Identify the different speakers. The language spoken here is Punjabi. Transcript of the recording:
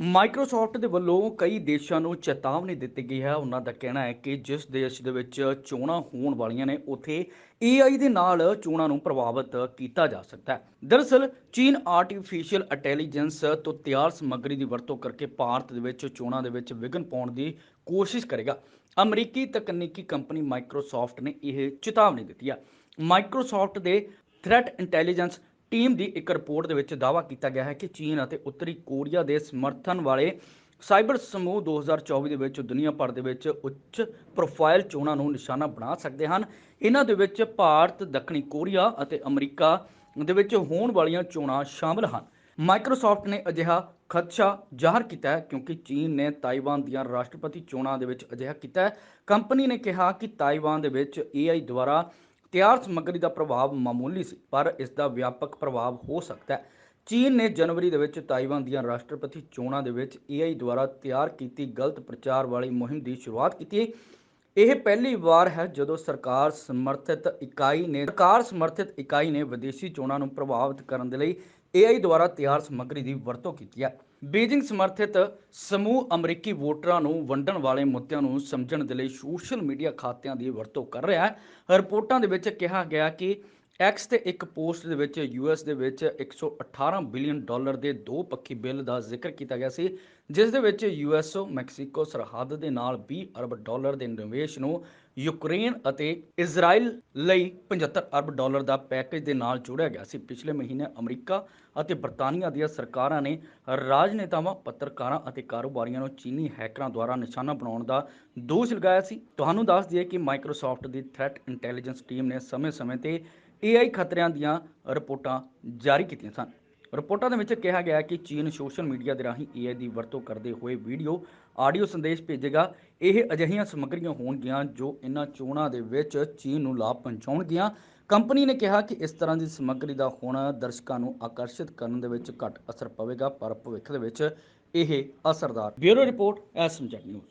Speaker 1: ਮਾਈਕਰੋਸਾਫਟ ਦੇ ਵੱਲੋਂ ਕਈ ਦੇਸ਼ਾਂ ਨੂੰ ਚੇਤਾਵਨੀ ਦਿੱਤੀ ਗਈ ਹੈ। ਉਹਨਾਂ ਦਾ ਕਹਿਣਾ ਹੈ ਕਿ ਜਿਸ ਦੇਸ਼ ਦੇ ਵਿੱਚ ਚੋਣਾਂ ਹੋਣ ਵਾਲੀਆਂ ਨੇ, ਉੱਥੇ AI ਦੇ ਨਾਲ ਚੋਣਾਂ ਨੂੰ ਪ੍ਰਭਾਵਿਤ ਕੀਤਾ ਜਾ ਸਕਦਾ ਹੈ। ਦਰਅਸਲ, ਚੀਨ ਆਰਟੀਫੀਸ਼ੀਅਲ ਇੰਟੈਲੀਜੈਂਸ ਤੋਂ ਤਿਆਰ ਸਮੱਗਰੀ ਦੀ ਵਰਤੋਂ ਕਰਕੇ ਭਾਰਤ ਦੇ ਵਿੱਚ ਚੋਣਾਂ ਦੇ ਵਿੱਚ ਵਿਘਨ ਪਾਉਣ ਦੀ ਕੋਸ਼ਿਸ਼ ਕਰੇਗਾ। ਅਮਰੀਕੀ ਤਕਨੀਕੀ ਕੰਪਨੀ ਮਾਈਕਰੋਸਾਫਟ ਨੇ ਇਹ ਚੇਤਾਵਨੀ ਦਿੱਤੀ ਹੈ। ਮਾਈਕਰੋਸਾਫਟ ਦੇ ਥ੍ਰੈਟ ਇੰਟੈਲੀਜੈਂਸ ਟੀਮ ਦੀ ਇੱਕ ਰਿਪੋਰਟ ਦੇ ਵਿੱਚ ਦਾਅਵਾ ਕੀਤਾ ਗਿਆ ਹੈ ਕਿ ਚੀਨ ਅਤੇ ਉੱਤਰੀ ਕੋਰੀਆ ਦੇ ਸਮਰਥਨ ਵਾਲੇ ਸਾਈਬਰ ਸਮੂਹ 2024 ਦੇ ਵਿੱਚ ਦੁਨੀਆ ਭਰ ਦੇ ਵਿੱਚ ਉੱਚ ਪ੍ਰੋਫਾਈਲ ਚੋਣਾਂ ਨੂੰ ਨਿਸ਼ਾਨਾ ਬਣਾ ਸਕਦੇ ਹਨ। ਇਹਨਾਂ ਦੇ ਵਿੱਚ ਭਾਰਤ, ਦੱਖਣੀ ਕੋਰੀਆ ਅਤੇ ਅਮਰੀਕਾ ਦੇ ਵਿੱਚ ਹੋਣ ਵਾਲੀਆਂ ਚੋਣਾਂ ਸ਼ਾਮਲ ਹਨ। ਮਾਈਕਰੋਸਾਫਟ ਨੇ ਅਜਿਹਾ ਖਦਸ਼ਾ ਜ਼ਾਹਰ ਕੀਤਾ ਹੈ ਕਿਉਂਕਿ ਚੀਨ ਨੇ ਤਾਈਵਾਨ ਦੀਆਂ ਰਾਸ਼ਟਰਪਤੀ ਚੋਣਾਂ ਦੇ ਵਿੱਚ ਅਜਿਹਾ ਕੀਤਾ ਹੈ। ਕੰਪਨੀ ਨੇ ਕਿਹਾ ਕਿ ਤਾਈਵਾਨ ਦੇ ਵਿੱਚ AI ਦੁਆਰਾ ਤਿਆਰ ਸਮੱਗਰੀ ਦਾ ਪ੍ਰਭਾਵ ਮਾਮੂਲੀ ਸੀ, ਪਰ ਇਸ ਦਾ ਵਿਆਪਕ ਪ੍ਰਭਾਵ ਹੋ ਸਕਦਾ ਹੈ। ਚੀਨ ਨੇ ਜਨਵਰੀ ਦੇ ਵਿੱਚ ਤਾਈਵਾਨ ਦੀਆਂ ਰਾਸ਼ਟਰਪਤੀ ਚੋਣਾਂ ਦੇ ਵਿੱਚ AI ਦੁਆਰਾ ਤਿਆਰ ਕੀਤੀ ਗਲਤ ਪ੍ਰਚਾਰ ਵਾਲੀ ਮੁਹਿੰਮ ਦੀ ਸ਼ੁਰੂਆਤ ਕੀਤੀ ਇਹ ਪਹਿਲੀ ਵਾਰ ਹੈ ਜਦੋਂ ਸਰਕਾਰ ਸਮਰਥਿਤ ਇਕਾਈ ਨੇ ਸਰਕਾਰ ਸਮਰਥਿਤ ਇਕਾਈ ਨੇ ਵਿਦੇਸ਼ੀ ਚੋਣਾਂ ਨੂੰ ਪ੍ਰਭਾਵਿਤ ਕਰਨ ਦੇ ਲਈ AI ਦੁਆਰਾ ਤਿਆਰ ਸਮੱਗਰੀ ਦੀ ਵਰਤੋਂ ਕੀਤੀ ਹੈ। ਬੀਜਿੰਗ ਸਮਰਥਿਤ ਸਮੂਹ ਅਮਰੀਕੀ ਵੋਟਰਾਂ ਨੂੰ ਵੰਡਣ ਵਾਲੇ ਮੁੱਦਿਆਂ ਨੂੰ ਸਮਝਣ ਦੇ ਲਈ ਸੋਸ਼ਲ ਮੀਡੀਆ ਖਾਤਿਆਂ ਦੀ ਵਰਤੋਂ ਕਰ ਰਿਹਾ ਹੈ। ਰਿਪੋਰਟਾਂ ਦੇ ਵਿੱਚ ਕਿਹਾ ਗਿਆ ਕਿ ਐਕਸ ਤੇ ਇੱਕ ਪੋਸਟ ਦੇ ਵਿੱਚ ਯੂਐਸ ਦੇ ਵਿੱਚ 118 ਬਿਲੀਅਨ ਡਾਲਰ ਦੇ ਦੋ ਪੱਖੀ ਬਿੱਲ ਦਾ ਜ਼ਿਕਰ ਕੀਤਾ ਗਿਆ ਸੀ, ਜਿਸ ਦੇ ਵਿੱਚ ਯੂਐਸਓ ਮੈਕਸੀਕੋ ਸਰਹੱਦ ਦੇ ਨਾਲ 20 ਅਰਬ ਡਾਲਰ ਦੇ ਨਿਵੇਸ਼ ਨੂੰ ਯੂਕਰੇਨ ਅਤੇ ਇਜ਼ਰਾਈਲ ਲਈ 75 ਅਰਬ ਡਾਲਰ ਦਾ ਪੈਕੇਜ ਦੇ ਨਾਲ ਜੋੜਿਆ ਗਿਆ ਸੀ। ਪਿਛਲੇ ਮਹੀਨੇ ਅਮਰੀਕਾ ਅਤੇ ਬਰਤਾਨੀਆ ਦੀਆਂ ਸਰਕਾਰਾਂ ਨੇ ਰਾਜਨੇਤਾਵਾਂ, ਪੱਤਰਕਾਰਾਂ ਅਤੇ ਕਾਰੋਬਾਰੀਆਂ ਨੂੰ ਚੀਨੀ ਹੈਕਰਾਂ ਦੁਆਰਾ ਨਿਸ਼ਾਨਾ ਬਣਾਉਣ ਦਾ ਦੋਸ਼ ਲਗਾਇਆ ਸੀ। ਤੁਹਾਨੂੰ ਦੱਸ ਦਈਏ ਕਿ ਮਾਈਕਰੋਸਾਫਟ ਦੀ ਥ੍ਰੈਟ ਇੰਟੈਲੀਜੈਂਸ ਟੀਮ ਨੇ ਸਮੇਂ-ਸਮੇਂ ਤੇ AI ਖਤਰਿਆਂ ਦੀਆਂ ਰਿਪੋਰਟਾਂ ਜਾਰੀ ਕੀਤੀਆਂ ਸਨ। ਰਿਪੋਰਟਾਂ ਦੇ ਵਿੱਚ ਕਿਹਾ ਗਿਆ ਕਿ ਚੀਨ ਸੋਸ਼ਲ ਮੀਡੀਆ ਦੇ ਰਾਹੀਂ AI ਦੀ ਵਰਤੋਂ ਕਰਦੇ ਹੋਏ ਵੀਡੀਓ, ਆਡੀਓ ਸੰਦੇਸ਼ ਭੇਜੇਗਾ। ਇਹ ਅਜਿਹੀਆਂ ਸਮੱਗਰੀਆਂ ਹੋਣਗੀਆਂ ਜੋ ਇਹਨਾਂ ਚੋਣਾਂ ਦੇ ਵਿੱਚ ਚੀਨ ਨੂੰ ਲਾਭ ਪਹੁੰਚਾਉਣਗੀਆਂ। ਕੰਪਨੀ ਨੇ ਕਿਹਾ ਕਿ ਇਸ ਤਰ੍ਹਾਂ ਦੀ ਸਮੱਗਰੀ ਦਾ ਹੋਣਾ ਦਰਸ਼ਕਾਂ ਨੂੰ ਆਕਰਸ਼ਿਤ ਕਰਨ ਦੇ ਵਿੱਚ ਘੱਟ ਅਸਰ ਪਵੇਗਾ, ਪਰ ਭਵਿੱਖ ਦੇ ਵਿੱਚ ਇਹ ਅਸਰਦਾਰ। Bureau report SMZ news.